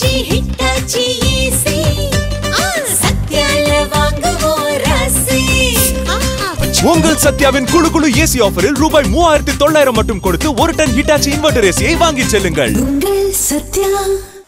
Hitachi சத்யால வாங்குவோம் ராசி உங்கள் சத்யாவின் குழு குழு ஏசி ஆஃபரில் ரூபாய் மூவாயிரத்தி தொள்ளாயிரம் மட்டும் கொடுத்து ஒரு டன் ஹிட்டாச்சி இன்வெர்டர் ஏசியை வாங்கிச் செல்லுங்கள். உங்கள் சத்யா.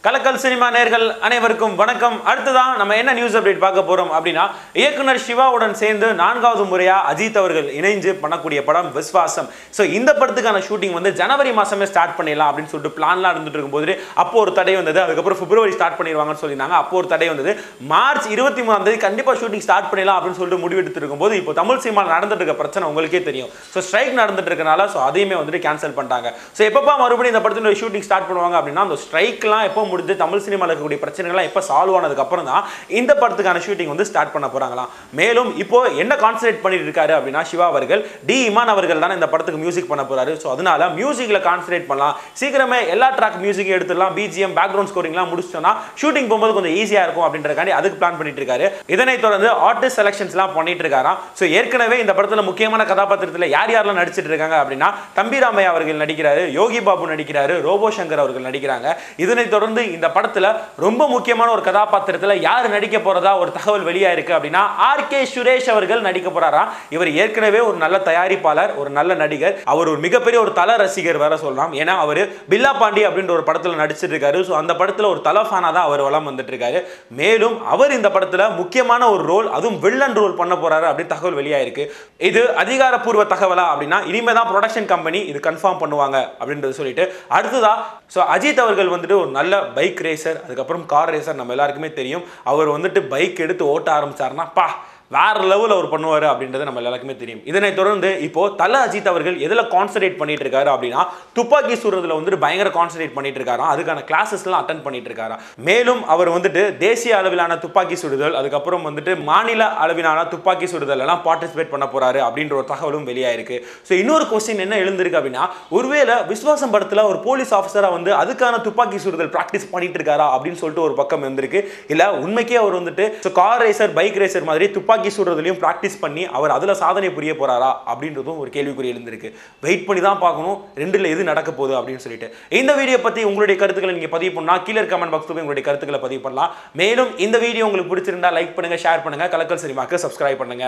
கலக்கல் சினிமா நேர்கள் அனைவருக்கும் வணக்கம். அடுத்ததான் நம்ம என்ன நியூஸ் அப்டேட் பார்க்க போறோம் அப்படின்னா இயக்குனர் சிவாவுடன் சேர்ந்து நான்காவது முறையா அஜித் அவர்கள் இணைஞ்சு பண்ணக்கூடிய படம் விஸ்வாசம். ஸோ இந்த படத்துக்கான ஷூட்டிங் வந்து ஜனவரி மாசமே ஸ்டார்ட் பண்ணிடலாம் அப்படின்னு சொல்லிட்டு பிளான்லாம் இருந்துட்டு இருக்கும்போது அப்போ ஒரு தடை வந்தது. அதுக்கப்புறம் பிப்ரவரி ஸ்டார்ட் பண்ணிடுவாங்கன்னு சொல்லியிருந்தாங்க. அப்போ ஒரு தடை வந்தது. மார்ச் இருபத்தி மூணாம் தேதி கண்டிப்பா ஷூட்டிங் ஸ்டார்ட் பண்ணிடலாம் அப்படின்னு சொல்லிட்டு முடிவெடுத்து இருக்கும்போது இப்போ தமிழ் சினிமா நடந்துட்டு இருக்க பிரச்சனை உங்களுக்கே தெரியும். ஸோ ஸ்ட்ரைக் நடந்துட்டு இருக்கனால ஸோ அதையுமே வந்துட்டு கேன்சல் பண்ணிட்டாங்க. ஸோ எப்பப்பா மறுபடியும் இந்த படத்தினுடைய ஷூட்டிங் ஸ்டார்ட் பண்ணுவாங்க அப்படின்னா அந்த ஸ்ட்ரைக்லாம் எப்போ முடிஞ்சு தமிழ் சினிமாவில் இருக்கக்கூடிய பிரச்சனைகள்லாம் எப்போ சால்வ் ஆனதுக்கு அப்புறம் தான் இந்த படத்துக்கான ஷூட்டிங் வந்து ஸ்டார்ட் பண்ண போறாங்களாம். மேலும் இப்போ என்ன கான்சன்ட்ரேட் பண்ணிட்டு இருக்காரு அப்படின்னா சிவா அவர்கள் டி இமான் அவர்கள் தான் இந்த படத்துக்கு மியூசிக் பண்ண போறாரு. ஸோ அதனால மியூசிக்ல கான்சன்ட்ரேட் பண்ணலாம். சீக்கிரமே எல்லா ட்ராக் மியூசிக் எடுத்துடலாம். பிஜிஎம் பேக்ரவுண்ட் ஸ்கோரிங்லாம் முடிச்சோன்னா ஷூட்டிங் போகும்போது கொஞ்சம் ஈஸியாக இருக்கும் அப்படின்றக்காண்டி அதுக்கு பிளான் பண்ணிட்டு இருக்காரு. இதனை தொடர்ந்து ஆர்டிஸ்ட் செலெக்ஷன்ஸ்லாம் பண்ணிட்டு இருக்காராம். ஸோ ஏற்கனவே இந்த படத்தில் முக்கியமான கதாபாத்திரத்தில் யார் யாரெல்லாம் நடிச்சிட்டு இருக்காங்க அப்படின்னா தம்பி ராமையா அவர்கள் நடிக்கிறாரு யோகி பாபு நடிக்கிறாரு ரோபோ சங்கர் அவர்கள் நடிக்கிறாங்க. இதனை தொடர்ந்து இந்த படத்துல ரொம்ப முக்கியமான ஒரு கதாபாத்திரத்துல யார் நடிக்க போறதா ஒரு தகவல் வெளியா இருக்கு அப்படின்னா ஆர் கே சுரேஷ் அவர்கள் நடிக்க போறாரா? இவர் ஏற்கனவே ஒரு நல்ல தயாரிப்பாளர் ஒரு நல்ல நடிகர். அவர் ஒரு மிகப்பெரிய ஒரு தல ரசிகர் வேற சொல்லலாம். ஏன்னா அவர் பில்லா பாண்டி அப்படின்ற ஒரு படத்துல நடிச்சிட்டு இருக்காரு ஸோ அந்த படத்துல ஒரு தல தான் அவர் வளம் வந்துட்டு இருக்காரு மேலும் அவர் இந்த படத்துல முக்கியமான ஒரு ரோல் அதுவும் வில்லன் ரோல் பண்ண போறாரு அப்படின்னு தகவல் வெளியாயிருக்கு. இது அதிகாரப்பூர்வ தகவலா அப்படின்னா இனிமே தான் ப்ரொடக்ஷன் கம்பெனி இது கன்ஃபார்ம் பண்ணுவாங்க அப்படின்றது சொல்லிட்டு அடுத்ததா ஸோ அஜித் அவர்கள் வந்துட்டு ஒரு நல்ல பைக் ரேசர் அதுக்கப்புறம் கார் ரேசர் நம்ம எல்லாருக்குமே தெரியும். அவர் வந்துட்டு பைக் எடுத்து ஓட்ட ஆரம்பிச்சாருன்னா பா வேற லெவல் அவர் பண்ணுவார் அப்படின்றது நம்ம எல்லாருக்குமே தெரியும். இதனை தொடர்ந்து இப்போ தல அஜித் அவர்கள் எதில் கான்சன்ட்ரேட் பண்ணிட்டு இருக்காரு அப்படின்னா துப்பாக்கி சுடுறதுல வந்துட்டு பயங்கர கான்சன்ட்ரேட் பண்ணிட்டு இருக்காராம். அதுக்கான கிளாஸஸ்லாம் அட்டன் பண்ணிட்டு இருக்காரா மேலும் அவர் வந்துட்டு தேசிய அளவிலான துப்பாக்கி சுடுதல் அதுக்கப்புறம் வந்துட்டு மாநில அளவிலான துப்பாக்கி சுடுதல் எல்லாம் பார்ட்டிசிபேட் பண்ண போறாரு அப்படின்ற ஒரு தகவலும் வெளியாயிருக்கு. ஸோ இன்னொரு கொஸ்டின் என்ன எழுந்திருக்கு அப்படின்னா ஒருவேளை விஸ்வாசம் படத்தில் ஒரு போலீஸ் ஆஃபீஸரா வந்து அதுக்கான துப்பாக்கி சுடுதல் ப்ராக்டிஸ் பண்ணிட்டு இருக்காரா அப்படின்னு சொல்லிட்டு ஒரு பக்கம் இருந்திருக்கு இல்லை உண்மைக்கே அவர் வந்துட்டு கார் ரேசர் பைக் ரேசர் மாதிரி துப்பாக்கி சுடுறதுலையும் ப்ராக்டிஸ் பண்ணி அவர் அதுல சாதனை புரிய போறாரா அப்படின்றதும் ஒரு கேள்விக்குறி எழுந்திருக்கு. வெயிட் பண்ணி தான் பார்க்கணும். ரெண்டுல எது நடக்க போகுது அப்படின்னு சொல்லிட்டு. இந்த வீடியோ பத்தி உங்களுடைய கருத்துக்களை நீங்க பதிவு பண்ணா கீழே கமெண்ட் பாக்ஸ் உங்களுடைய கருத்துக்களை பதிவு பண்ணலாம். மேலும் இந்த வீடியோ உங்களுக்கு பிடிச்சிருந்தா லைக் பண்ணுங்க ஷேர் பண்ணுங்க. கலக்கல் சினிமாக்கு சப்ஸ்கிரைப் பண்ணுங்க.